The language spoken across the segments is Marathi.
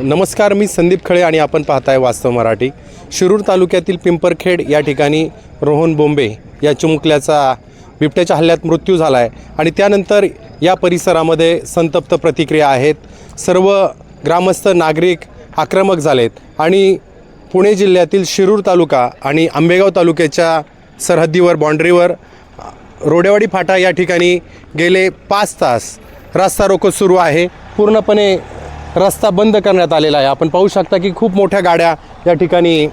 नमस्कार मी संदीप खळे आणि आपण पाहताय वास्तव मराठी. शिरूर तालुक्यातील पिंपरखेड या ठिकाणी रोहन बोंबे या चिमुकल्याचा बिबट्याच्या हल्ल्यात मृत्यू झाला आहे आणि त्यानंतर या परिसरामध्ये संतप्त प्रतिक्रिया आहेत. सर्व ग्रामस्थ नागरिक आक्रमक झालेत आणि पुणे जिल्ह्यातील शिरूर तालुका आणि आंबेगाव तालुक्याच्या सरहद्दीवर बाँड्रीवर रोडेवाडी फाटा या ठिकाणी गेले पाच तास रास्ता रोको सुरू आहे. पूर्णपणे रस्ता बंद करण्यात आलेला आहे. आपण पाहू शकता की खूप मोठ्या गाड्या या ठिकाणी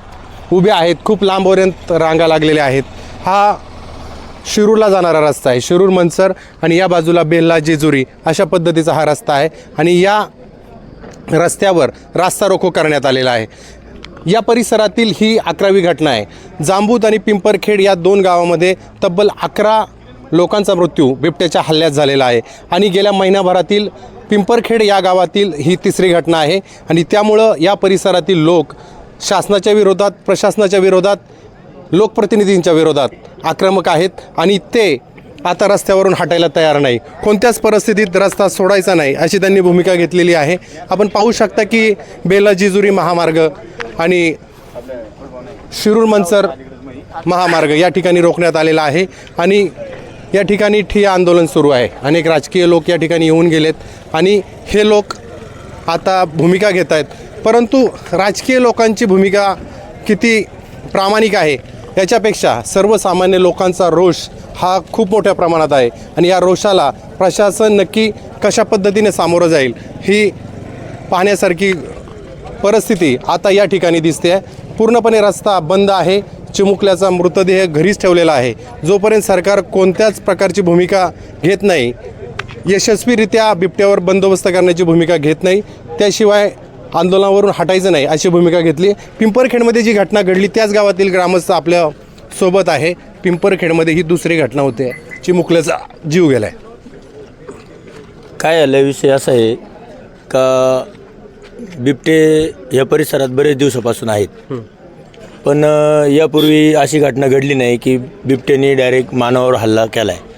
उभ्या आहेत. खूप लांबपर्यंत रांगा लागलेल्या आहेत. हा शिरूरला जाणारा रस्ता आहे. शिरूर मनसर आणि या बाजूला बेल्ला जेजुरी अशा पद्धतीचा हा रस्ता आहे आणि या रस्त्यावर रास्ता रोको करण्यात आलेला आहे. या परिसरातील ही अकरावी घटना आहे. जांबूत आणि पिंपरखेड या दोन गावामध्ये तब्बल अकरा लोकांचा मृत्यू बिबट्याच्या हल्ल्यात झालेला आहे. आणि गेल्या महिन्याभरातील पिंपरखेड या गावातील ही तिसरी घटना आहे. आणि त्यामुळं या परिसरातील लोक शासनाच्या विरोधात प्रशासनाच्या विरोधात लोकप्रतिनिधींच्या विरोधात आक्रमक आहेत. आणि ते आता रस्त्यावरून हटायला तयार नाही. कोणत्याच परिस्थितीत रस्ता सोडायचा नाही अशी त्यांनी भूमिका घेतलेली आहे. आपण पाहू शकता की बेला जिजुरी महामार्ग आणि शिरूर मंचर महामार्ग या ठिकाणी रोखण्यात आलेला आहे. आणि या ठिकाणी ठिय्या आंदोलन सुरू आहे. अनेक राजकीय लोक या ठिकाणी येऊन गेलेत आणि हे लोक आता भूमिका घेत आहेत परंतु राजकीय लोकांची भूमिका किती प्रामाणिक आहे याच्यापेक्षा सर्वसामान्य लोकांचा रोष हा खूप मोठ्या प्रमाणात आहे आणि या रोषाला प्रशासन नक्की कशा पद्धतीने सामोरं जाईल ही पाहण्यासारखी परिस्थिती आता या ठिकाणी दिसते आहे. पूर्णपणे रस्ता बंद आहे. चिमुकल्याचा मृतदेह घरीच ठेवलेला आहे. जोपर्यंत सरकार कोणत्याच प्रकारची भूमिका घेत नाही यशस्वीरित्या बिबट्यावर बंदोबस्त करण्याची भूमिका घेत नाही त्याशिवाय आंदोलनावरून हटायचं नाही अशी भूमिका घेतली. पिंपरखेडमध्ये जी घटना घडली त्याच गावातील ग्रामस्थ आपल्यासोबत आहे. पिंपरखेडमध्ये ही दुसरी घटना होते. चिमुकल्याचा जीव गेलाय. काय झालं विषय असा आहे का बिबटे या परिसरात बरेच दिवसापासून आहेत. पण यापूर्वी अशी घटना घडली नाही की बिबट्याने डायरेक्ट मानवावर हल्ला केला आहे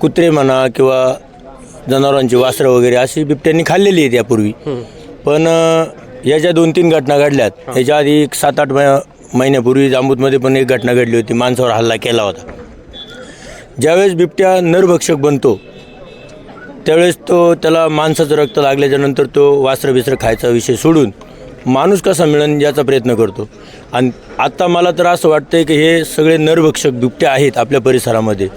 कुत्रे म्हणा किंवा जनावरांची वासरं वगैरे अशी बिबट्यांनी खाल्लेली आहेत यापूर्वी. पण या ज्या दोन तीन घटना घडल्यात याच्या आधी एक सात आठ महिन्यापूर्वी जांबूतमध्ये पण एक घटना घडली होती माणसावर हल्ला केला होता. ज्यावेळेस बिबट्या नरभक्षक बनतो त्यावेळेस तो त्याला माणसाचं रक्त लागल्याच्यानंतर तो वासरं बिसरं खायचा विषय सोडून माणूस कसा मिळेल याचा प्रयत्न करतो. आणि आत्ता मला तर असं वाटतं की हे सगळे नरभक्षक बिबटे आहेत आपल्या परिसरामध्ये.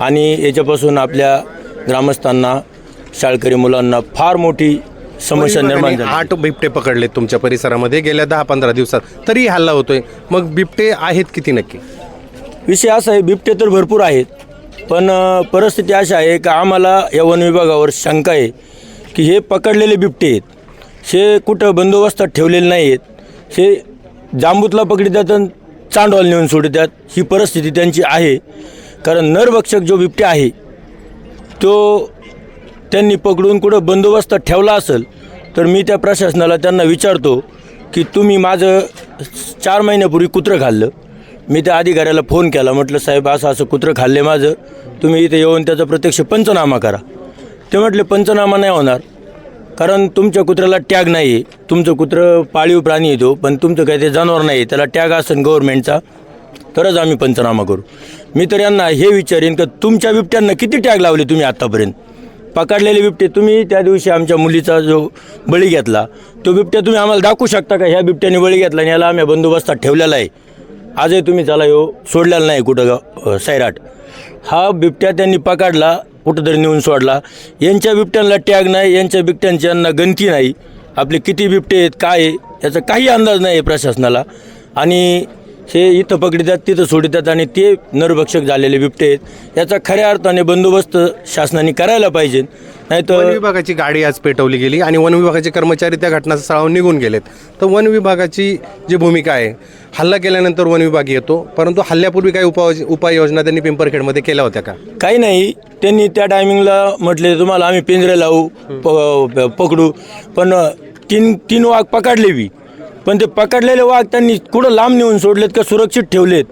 आणि याच्यापासून आपल्या ग्रामस्थांना शाळकरी मुलांना फार मोठी समस्या निर्माण झाली. आठ बिबटे पकडलेत तुमच्या परिसरामध्ये. गेल्या दहा पंधरा दिवसात तरी हल्ला होतोय. मग बिबटे आहेत किती नक्की? विषय असा आहे बिबटे तर भरपूर आहेत. पण परिस्थिती अशी आहे की आम्हाला या वन विभागावर शंका आहे की हे पकडलेले बिबटे आहेत. हे कुठं बंदोबस्तात ठेवलेले नाही आहेत हे जांबूतला पकडतात आणि चांडवाल नेऊन सोडतात. ही परिस्थिती त्यांची आहे. कारण नरभक्षक जो बिबटे आहे तो त्यांनी पकडून कुठं बंदोबस्तात ठेवला असेल तर मी त्या प्रशासनाला त्यांना विचारतो की तुम्ही माझं चार महिन्यापूर्वी कुत्रं खाल्लं. मी त्या अधिकाऱ्याला फोन केला म्हटलं साहेब असं असं कुत्रं खाल्ले माझं. तुम्ही इथे येऊन त्याचा प्रत्यक्ष पंचनामा करा. ते म्हटले पंचनामा नाही होणार. कारण तुमच्या कुत्र्याला टॅग नाही. आहे तुमचं कुत्रं पाळीव प्राणी येतो पण तुमचं काही ते जनावर नाही. त्याला टॅग असेल गव्हर्नमेंटचा तरच आम्ही पंचनामा करू. मी तर यांना हे विचारेन का तुमच्या बिबट्यांना किती टॅग लावले तुम्ही आत्तापर्यंत पकडलेले बिबटे तुम्ही त्या दिवशी आमच्या मुलीचा जो बळी घेतला तो बिबट्या तुम्ही आम्हाला दाखवू शकता का? ह्या बिबट्याने बळी घेतला आणि याला आम्ही बंदोबस्तात ठेवलेला आहे. आजही तुम्ही चला यो सोडलेला नाही कुठं सैराट. हा बिबट्या त्यांनी पकडला कुठंतरी नेऊन सोडला. यांच्या बिबट्यांना टॅग नाही यांच्या बिबट्यांची यांना गणती नाही. आपले किती बिबटे आहेत काय आहे याचा काही अंदाज नाही आहे प्रशासनाला. आणि हे इथं पकडतात तिथं सोडतात आणि ते नरभक्षक झालेले बिबटे आहेत. याचा खऱ्या अर्थाने बंदोबस्त शासनाने करायला पाहिजे. नाही वन तर विभागाची गाडी आज पेटवली गेली आणि वन विभागाचे कर्मचारी त्या घटनास्थळावर निघून गेलेत. तर वन विभागाची जी भूमिका आहे हल्ला केल्यानंतर वन विभाग येतो. परंतु हल्ल्यापूर्वी काही उपाय उपाययोजना त्यांनी पिंपरखेडमध्ये केल्या होत्या का? काही नाही. त्यांनी त्या टायमिंगला म्हटले तुम्हाला आम्ही पिंजरे लावू प- पकडू. पण तीन तीन वाघ पकडले बी. पण ते पकडलेले वाघ त्यांनी कुठं लांब नेऊन सोडलेत का सुरक्षित ठेवलेत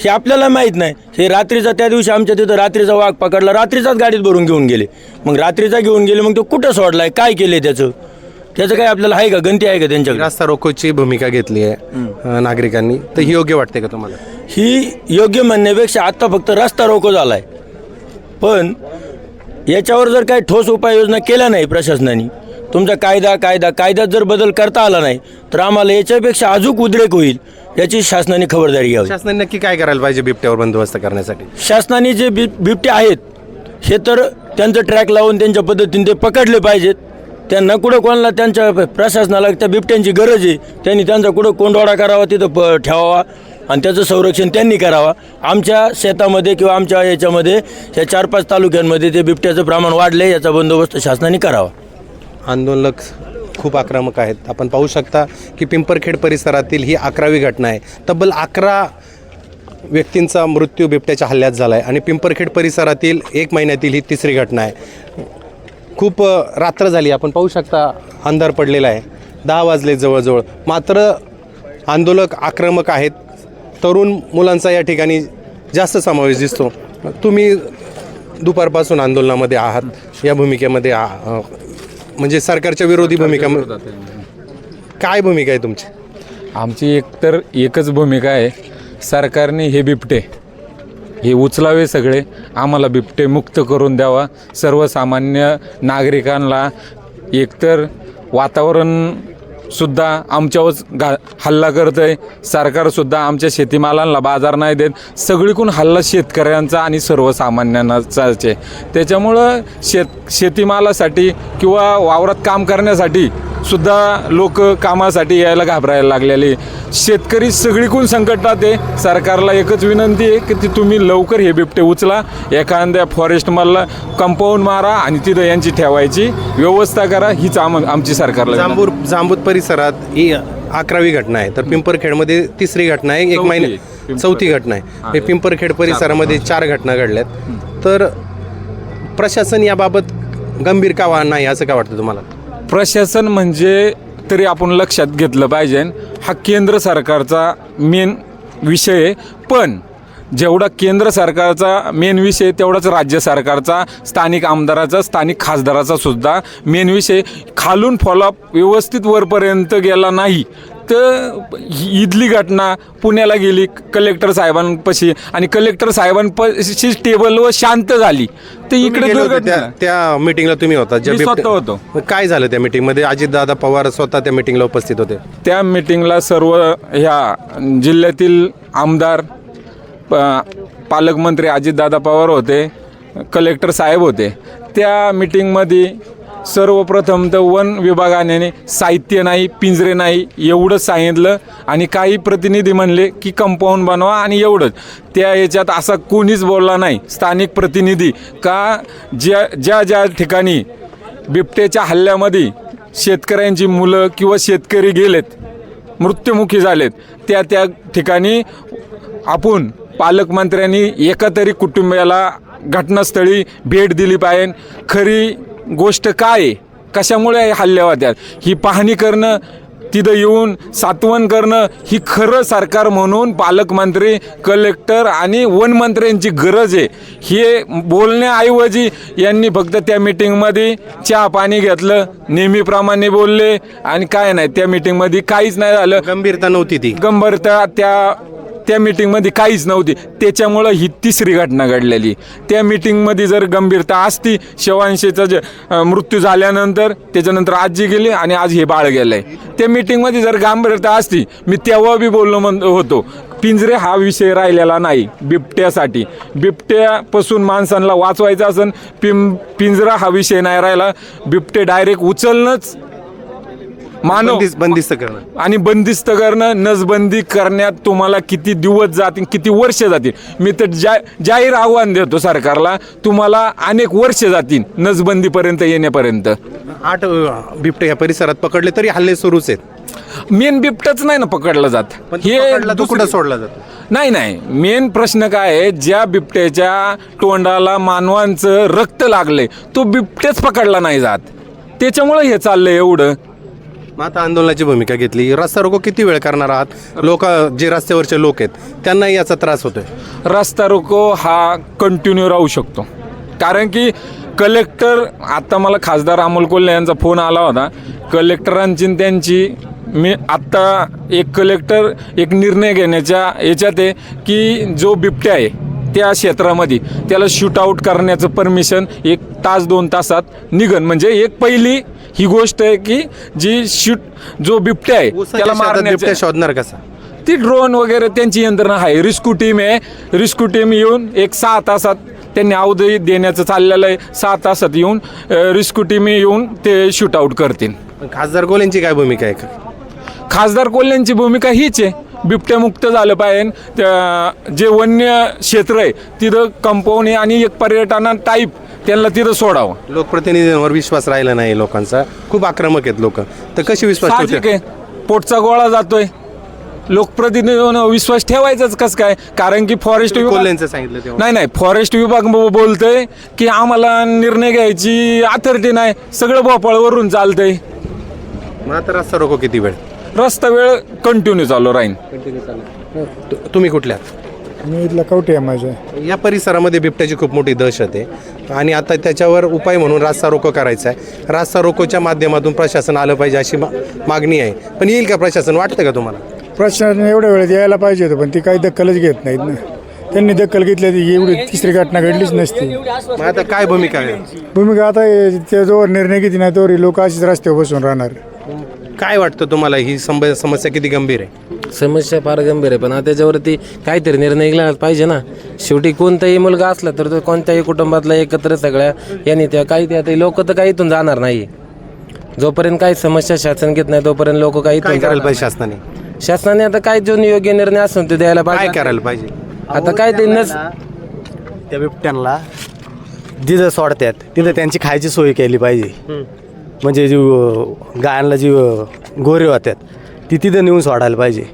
हे आपल्याला माहीत नाही. हे रात्रीचा त्या दिवशी आमच्या तिथं रात्रीचा वाघ पकडला. रात्रीचाच गाडीत भरून घेऊन गेले. मग रात्रीचा घेऊन गेले मग तो कुठं सोडलाय? काय केले त्याचं? त्याचं काय आपल्याला आहे का? गंती आहे का त्यांच्याकडे? रास्ता रोकोची भूमिका घेतली आहे अ, नागरिकांनी. तर ही योग्य वाटते का तुम्हाला? ही योग्य म्हणण्यापेक्षा आत्ता फक्त रस्ता रोको झाला आहे पण याच्यावर जर काही ठोस उपाययोजना केल्या नाही प्रशासनाने तुमचा कायदा कायदा कायद्यात जर बदल करता आला नाही तर आम्हाला याच्यापेक्षा अजून उद्रेक होईल याची शासनाने खबरदारी घ्यावी. शासनाने नक्की काय करायला पाहिजे बिबट्यावर बंदोबस्त करण्यासाठी? शासनाने जे बि बिबटे आहेत हे तर त्यांचं ट्रॅक लावून त्यांच्या पद्धतीने ते पकडले पाहिजेत. त्यांना कुठं कोणाला त्यांच्या प्रशासनाला त्या बिबट्यांची गरज आहे त्यांनी त्यांचा कुठं कोंडवाडा करावा तिथं प ठेवावा आणि त्याचं संरक्षण त्यांनी करावा. आमच्या शेतामध्ये किंवा आमच्या याच्यामध्ये या चार पाच तालुक्यांमध्ये ते बिबट्याचं प्रमाण वाढले याचा बंदोबस्त शासनाने करावा. आंदोलक खूप आक्रमक आहेत. आपण पाहू शकता की पिंपरखेड परिसरातील ही अकरावी घटना आहे. तब्बल अकरा व्यक्तींचा मृत्यू बिबट्याच्या हल्ल्यात झाला आहे आणि पिंपरखेड परिसरातील एक महिन्यातील ही तिसरी घटना आहे. खूप रात्र झाली. आपण पाहू शकता अंधार पडलेला आहे. दहा वाजले जवळजवळ. मात्र आंदोलक आक्रमक आहेत. तरुण मुलांचा या ठिकाणी जास्त समावेश दिसतो. तुम्ही दुपारपासून आंदोलनामध्ये आहात. या भूमिकेमध्ये आ- म्हणजे सरकारच्या विरोधी भूमिका काय भूमिका आहे तुमची? आमची एकतर एकच भूमिका आहे. सरकारने हे बिबटे हे उचलावे सगळे. आम्हाला बिबटे मुक्त करून द्यावा. सर्वसामान्य नागरिकांना एकतर वातावरण सुद्धा आमच्यावर गा हल्ला करत आहे सरकारसुद्धा आमच्या शेतीमालांना बाजार नाही देत. सगळीकडून हल्ला शेतकऱ्यांचा आणि सर्वसामान्यांचाच आहे. त्याच्यामुळं शेत शेतीमालासाठी किंवा वावरात काम करण्यासाठी सुद्धा लोक कामासाठी यायला घाबरायला लागलेले. शेतकरी सगळीकडून संकटात आहे. सरकारला एकच विनंती आहे की ती तुम्ही लवकर हे बिबटे उचला. एखाद्या फॉरेस्टमधला कंपाऊंड मारा आणि तिथं यांची ठेवायची. व्यवस्था करा. हीच आम आमची सरकारला जांबूर जांबूत जांबूत परिसरात ही अकरावी घटना आहे. तर पिंपरखेडमध्ये तिसरी घटना आहे. एक. महिने. चौथी घटना आहे. हे. पिंपरखेड परिसरामध्ये चार घटना. घडल्यात. तर प्रशासन याबाबत गंभीर का वा- नाही असं का वाटतं तुम्हाला? प्रशासन म्हणजे तरी आपण लक्षात घेतलं पाहिजे. हा केंद्र सरकारचा मेन विषय आहे. पण जेवढा केंद्र सरकारचा मेन विषय तेवढाच राज्य सरकारचा स्थानिक आमदाराचा स्थानिक खासदाराचा सुद्धा मेन विषय खालून फॉलोअप व्यवस्थित वरपर्यंत गेला नाही तर इथली घटना पुण्याला गेली कलेक्टर साहेबांपाशी. आणि कलेक्टर साहेबांपाशी टेबल व शांत झाली. तर इकडे त्या मीटिंगला तुम्ही होता स्वतः होतो. काय झालं त्या मीटिंगमध्ये अजितदादा पवार स्वतः त्या मीटिंगला उपस्थित होते. त्या मीटिंगला सर्व ह्या जिल्ह्यातील आमदार पालकमंत्री अजितदादा पवार होते कलेक्टर साहेब होते. त्या मीटिंगमध्ये सर्वप्रथम तर वन विभागाने साहित्य नाही पिंजरे नाही एवढंच सांगितलं आणि काही प्रतिनिधी म्हणले की कंपाऊंड बनवा आणि एवढंच. त्या याच्यात असा कोणीच बोलला नाही. स्थानिक प्रतिनिधी का ज्या ज्या ज्या ठिकाणी बिबट्याच्या हल्ल्यामध्ये शेतकऱ्यांची मुलं किंवा शेतकरी गेलेत मृत्युमुखी झालेत त्या त्या ठिकाणी आपण पालकमंत्र्यांनी एका तरी कुटुंबियाला घटनास्थळी भेट दिली पाहिजे. खरी गोष्ट काय? आहे कशामुळे हल्ल्या होत्यात ही पाहणी करणं तिथं येऊन सातवण करणं ही खरं सरकार म्हणून पालकमंत्री कलेक्टर आणि वनमंत्र्यांची गरज आहे. हे बोलण्याऐवजी यांनी फक्त त्या मिटिंगमध्ये चहा पाणी घेतलं नेहमीप्रमाणे बोलले आणि काय नाही त्या मिटिंगमध्ये काहीच नाही झालं. गंभीरता नव्हती ती. गंभीरता त्या त्या मिटिंगमध्ये काहीच नव्हती. त्याच्यामुळं ही तिसरी घटना घडलेली. त्या मिटिंगमध्ये जर गंभीरता असती शिवांशीचा जे मृत्यू झाल्यानंतर त्याच्यानंतर आजी गेली आणि आज हे बाळ गेलं आहे त्या मिटिंगमध्ये जर गंभीरता असती मी तेव्हा बी बोललो म्हण होतो. पिंजरे हा विषय राहिलेला नाही बिबट्यासाठी. बिबट्यापासून माणसांना वाचवायचं असेल पिं पिंजरा हा विषय नाही राहिला. बिबटे डायरेक्ट उचलणंच मानव. बंदिस्त बंदिस्त करणं. आणि बंदिस्त करणं नसबंदी करण्यात तुम्हाला किती दिवस जातील किती वर्ष जातील? मी तर जा जाहीर आव्हान देतो सरकारला तुम्हाला अनेक वर्ष जातील नसबंदीपर्यंत येण्यापर्यंत. आठ अ, बिबटे या परिसरात पकडले तरी हल्ले सुरूच आहेत. मेन बिबटच नाही ना पकडलं जात. पण हे तो दुसरी- कुठं सोडला जातो? नाही नाही. मेन प्रश्न काय आहे ज्या बिबट्याच्या तोंडाला मानवांचं रक्त लागलंय तो बिबटेच पकडला नाही जात. त्याच्यामुळं हे चाललंय एवढं. मग आता आंदोलनाची भूमिका घेतली. रस्ता रोको किती वेळ करणार आहात? लोक जे रस्त्यावरचे लोक आहेत त्यांनाही याचा त्रास होतोय. रस्ता रोको हा कंटिन्यू राहू शकतो. कारण की कलेक्टर आत्ता मला खासदार अमोल कोल्हे यांचा फोन आला होता. कलेक्टरांची त्यांची मी आत्ता एक कलेक्टर एक निर्णय घेण्याच्या याच्यात आहे की जो बिबट्या आहे त्या क्षेत्रामध्ये त्याला शूट आऊट करण्याचं परमिशन एक तास दोन तासात निघन. म्हणजे एक पहिली ही गोष्ट आहे की जी शूट जो बिबट्या आहे त्याला मारण्याचं बिबट्या शोधणार कसा? ती ड्रोन वगैरे त्यांची यंत्रणा आहे. रिस्क्यू टीम आहे. रिस्क्यू टीम येऊन एक सहा तासात त्यांनी अवधी देण्याचं चाललेलं आहे. सहा तासात येऊन रिस्क्यू टीम येऊन ते शूट आऊट करतील. खासदार गोलेंची काय भूमिका आहे खासदार कोल्ह्यांची भूमिका हीच आहे. बिबट्यामुक्त झालं पाहिजे. जे वन्य क्षेत्र आहे तिथं कंपाऊंड आणि एक पर्यटना टाईप त्यांना तिथं सोडावं. लोकप्रतिनिधींवर विश्वास राहिला नाही लोकांचा. खूप आक्रमक आहेत लोक. तर कशी विश्वास साहजिक ठेवते? आहे. पोटचा गोळा जातोय. लोकप्रतिनिधीवर विश्वास ठेवायचाच कसं काय? कारण की फॉरेस्ट विभाग कोल्हेंचं सांगितलं तेव्हा. नाही नाही. फॉरेस्ट विभाग ब- बोलतोय की आम्हाला निर्णय घ्यायची अथॉरिटी नाही. सगळं भोपाळवरून चालतंय. मग आता रस्ता रोको किती वेळ? रस्ता वेळ कंटिन्यू चालू राहील तु- तुम्ही कुठल्या? मी इथला कवटे आहे माझ्या या परिसरामध्ये बिबट्याची खूप मोठी दहशत आहे. आणि आता त्याच्यावर उपाय म्हणून रास्ता रोको करायचा आहे. रास्ता रोकोच्या माध्यमातून प्रशासन आलं पाहिजे अशी मा- मागणी आहे. पण येईल का प्रशासन? वाटतं का तुम्हाला? प्रश्न एवढ्या वेळेत यायला पाहिजे होतं पण ती काही दखलच घेत नाहीत ना. त्यांनी दखल घेतली ती एवढी तिसरी घटना घडलीच नसती. मग आता काय भूमिका आहे? भूमिका आता हे- ते जोवर निर्णय घेतली नाही तोवर लोक अशीच रस्त्यावर बसून राहणार. काय वाटतं तुम्हाला? ही संब समस्या किती गंभीर आहे? समस्या फार गंभीर आहे. पण आता त्याच्यावरती काहीतरी निर्णय घ्यायला पाहिजे ना. शेवटी कोणताही मुलगा असला तर तो कोणत्याही कुटुंबातला एकत्र सगळ्या यांनी त्या काही त्या लोक तर काही इथून जाणार नाही. जोपर्यंत काही समस्या शासन घेत नाही तोपर्यंत लोक काही काय करायला पाहिजे शासनाने. शासनाने आता काय जो योग्य निर्णय असेल तो द्यायला काय पाहिजे. करायला पाहिजे? आता काय ते नस त्या बिबट्यांना जिथं सोडतात तिथं त्यांची खायची सोय केली पाहिजे. म्हणजे जी गायांना जी गोरे होतात ती तिथं नेऊन सोडायला पाहिजे.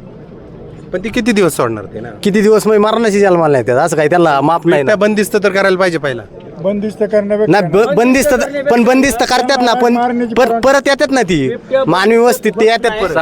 पण ती किती दिवस सोडणार ते ना? किती दिवस मग मरणाची जन्माला नाही त्यात? असं काही त्यांना माफ नाही ना. बंदिस्त तर करायला पाहिजे पहिला. बंदिस्त करण्यापेक्षा नाही ब- बंदिस्त पण बंदिस्त करतात ना पण पर- परत येतात ना ती. मानवी वस्तीत ते येतात परत.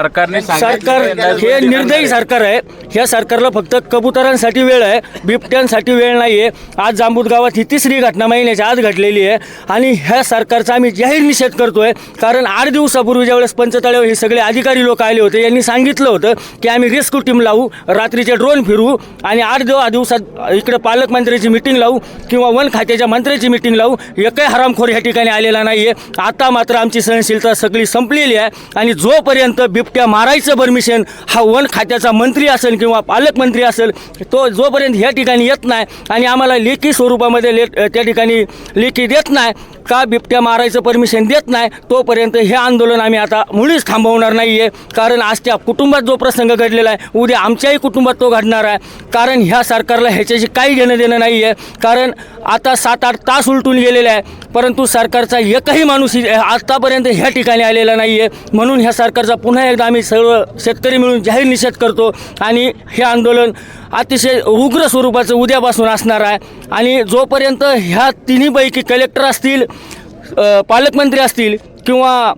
सरकार हे निर्दयी सरकार आहे. ह्या सरकारला फक्त कबुतरांसाठी वेळ आहे. बिबट्यांसाठी वेळ नाही आहे आज जांबूत गावात ही तिसरी घटना महिन्याच्या आत घडलेली आहे. आणि ह्या सरकारचा आम्ही जाहीर निषेध करतोय. कारण आठ दिवसापूर्वी ज्यावेळेस पंचतळ्यावर हे सगळे अधिकारी लोक आले होते यांनी सांगितलं होतं की आम्ही रेस्क्यू टीम लावू रात्रीचे ड्रोन फिरवू आणि आठ दिवस दिवसात इकडे पालकमंत्र्याची मिटिंग लावू किंवा वन खात्याच्या मंत्र्याची मिटिंग लावू. एकही हरामखोर ह्या ठिकाणी आलेला नाही आहे आता मात्र आमची सहनशीलता सगळी संपलेली आहे. आणि जोपर्यंत बिबट्या मारायचं परमिशन हा वन खात्याचा मंत्री असेल किंवा पालकमंत्री असेल तो जोपर्यंत ह्या ठिकाणी येत नाही आणि आम्हाला लेखी स्वरूपामध्ये ले त्या ठिकाणी लेखी देत नाही का बिबट्या मारायचं परमिशन देत नाही तोपर्यंत हे आंदोलन आम्ही आता मुळीच थांबवणार नाही आहे कारण आज त्या कुटुंबात जो प्रसंग घडलेला आहे उद्या आमच्याही कुटुंबात तो घडणार आहे. कारण ह्या सरकारला ह्याच्याशी काही घेणं देणं नाही आहे कारण आता सात आठ तास उलटून गेलेले आहे. परंतु सरकारचा एकही माणूस आत्तापर्यंत ह्या ठिकाणी आलेला नाही आहे म्हणून ह्या सरकारचा पुन्हा एकदा आम्ही सर्व शेतकरी मिळून जाहीर निषेध करतो आणि हे आंदोलन अतिशय उग्र स्वरूपाचं उद्यापासून असणार आहे. आणि जोपर्यंत ह्या तिन्हीपैकी कलेक्टर असतील पालकमंत्री असतील किंवा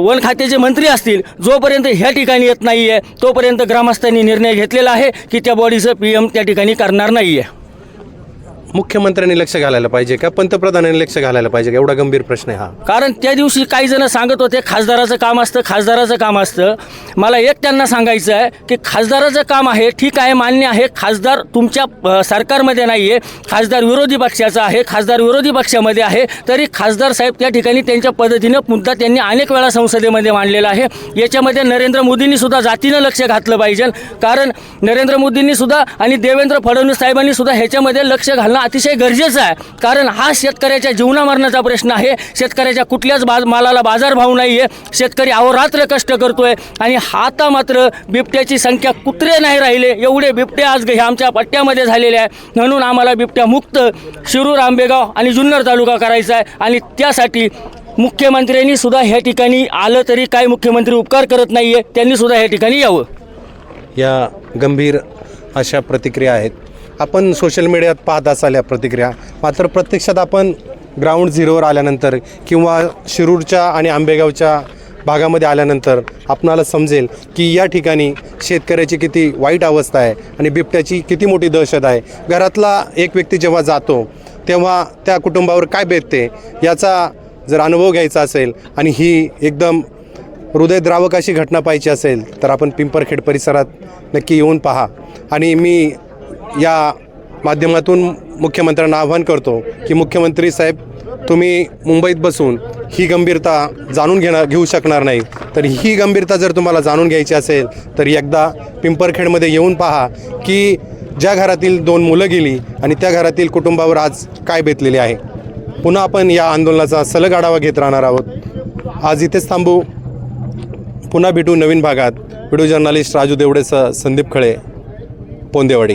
वन खात्याचे मंत्री असतील जोपर्यंत ह्या ठिकाणी येत नाही आहे तोपर्यंत ग्रामस्थांनी निर्णय घेतलेला आहे की त्या बॉडीचं पी एम त्या ठिकाणी करणार नाही आहे मुख्यमंत्र्यांनी लक्ष घालायला पाहिजे का? पंतप्रधानांनी लक्ष घालायला पाहिजे का? एवढा गंभीर प्रश्न आहे हा. कारण त्या दिवशी काही जण सांगत होते खासदाराचं काम असतं खासदाराचं काम असतं. मला एक त्यांना सांगायचं आहे की खासदाराचं काम आहे ठीक आहे मान्य आहे. खासदार तुमच्या सरकारमध्ये नाही आहे खासदार विरोधी पक्षाचा आहे खासदार विरोधी पक्षामध्ये आहे. तरी खासदार साहेब त्या ठिकाणी त्यांच्या पद्धतीनं मुद्दा त्यांनी अनेक वेळा संसदेमध्ये मांडलेला आहे. याच्यामध्ये नरेंद्र मोदींनी सुद्धा जातीनं लक्ष घातलं पाहिजे. कारण नरेंद्र मोदींनी सुद्धा आणि देवेंद्र फडणवीस साहेबांनी सुद्धा ह्याच्यामध्ये लक्ष घालणं अतिशय गरजेचं आहे. कारण हा शेतकऱ्याच्या जीवनामरणाचा प्रश्न आहे. शेतकऱ्याच्या कुठल्याच बाज मालाला बाजारभाव नाही आहे शेतकरी अहोरात्र कष्ट करतो आहे आणि आता मात्र बिबट्याची संख्या कुत्रे नाही राहिले. एवढे बिबटे आज हे आमच्या पट्ट्यामध्ये झालेले आहे. म्हणून आम्हाला बिबट्या मुक्त शिरूर आंबेगाव आणि जुन्नर तालुका करायचा आहे. आणि त्यासाठी मुख्यमंत्र्यांनी सुद्धा ह्या ठिकाणी आलं तरी काय मुख्यमंत्री उपकार करत नाही आहे त्यांनी सुद्धा ह्या ठिकाणी यावं. या गंभीर अशा प्रतिक्रिया आहेत. आपण सोशल मीडियात पाहत असाल या प्रतिक्रिया. मात्र प्रत्यक्षात आपण ग्राउंड झिरोवर आल्यानंतर किंवा शिरूरच्या आणि आंबेगावच्या भागामध्ये आल्यानंतर आपणाला समजेल की या ठिकाणी शेतकऱ्याची किती वाईट अवस्था आहे आणि बिबट्याची किती मोठी दहशत आहे. घरातला एक व्यक्ती जेव्हा जातो तेव्हा त्या कुटुंबावर काय बेतते याचा जर अनुभव घ्यायचा असेल आणि ही एकदम हृदयद्रावक अशी घटना पाहिजे असेल तर आपण पिंपरखेड परिसरात नक्की येऊन पहा. आणि मी या माध्यमातून मुख्यमंत्र्यांना आवाहन करतो की मुख्यमंत्री साहेब तुम्ही मुंबईत बसून ही गंभीरता जाणून घेणार घेऊ शकणार नाही. तर ही गंभीरता जर तुम्हाला जाणून घ्यायची असेल तर एकदा पिंपरखेडमध्ये येऊन पहा की ज्या घरातील दोन मुलं गेली आणि त्या घरातील कुटुंबावर आज काय बेतलेले आहे. पुन्हा आपण या आंदोलनाचा सलग आढावा घेत राहणार आहोत. आज इथेच थांबू. पुन्हा भेटू नवीन भागात. व्हिडिओ जर्नालिस्ट राजू देवडेसह संदीप खळे पोंदेवाडी.